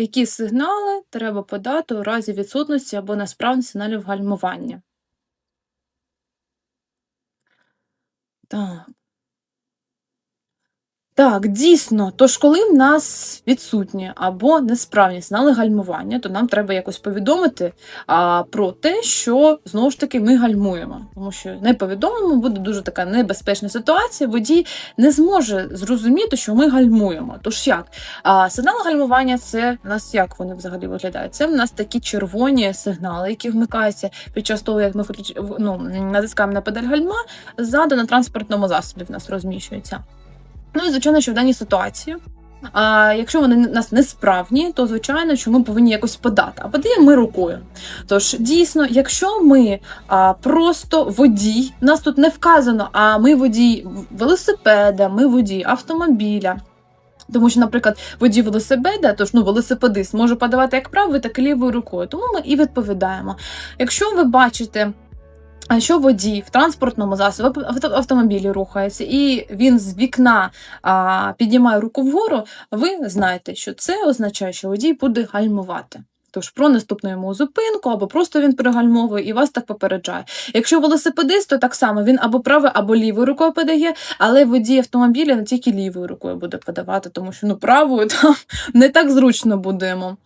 Які сигнали треба подати у разі відсутності або несправності сигналів гальмування? Так. Так, дійсно. Тож, коли в нас відсутні або несправні сигнали гальмування, то нам треба якось повідомити а, про те, що знову ж таки ми гальмуємо. Тому що не повідомимо, буде дуже така небезпечна ситуація. Водій не зможе зрозуміти, що ми гальмуємо. Тож як? А, сигнали гальмування це в нас як вони взагалі виглядають? Це в нас такі червоні сигнали, які вмикаються під час того, як ми ну, натискаємо на педаль гальма, ззаду на транспортному засобі в нас розміщуються. Ну і звичайно, що в даній ситуації. А якщо вони нас несправні, то звичайно, що ми повинні якось подати. А подаємо ми рукою. Тож дійсно, якщо ми а, просто водій, нас тут не вказано, а ми водій велосипеда, ми водій автомобіля. Тому що, наприклад, водій велосипеда, тож ну велосипедист може подавати як правою, так і лівою рукою. Тому ми і відповідаємо. Якщо ви бачите. А що водій в транспортному засобі в автомобілі рухається, і він з вікна а, піднімає руку вгору, ви знаєте, що це означає, що водій буде гальмувати. Тож про наступну йому зупинку, або просто він перегальмовує і вас так попереджає. Якщо велосипедист, то так само він або правою, або лівою рукою подає, але водій автомобіля не тільки лівою рукою буде подавати, тому що ну правою там не так зручно буде йому.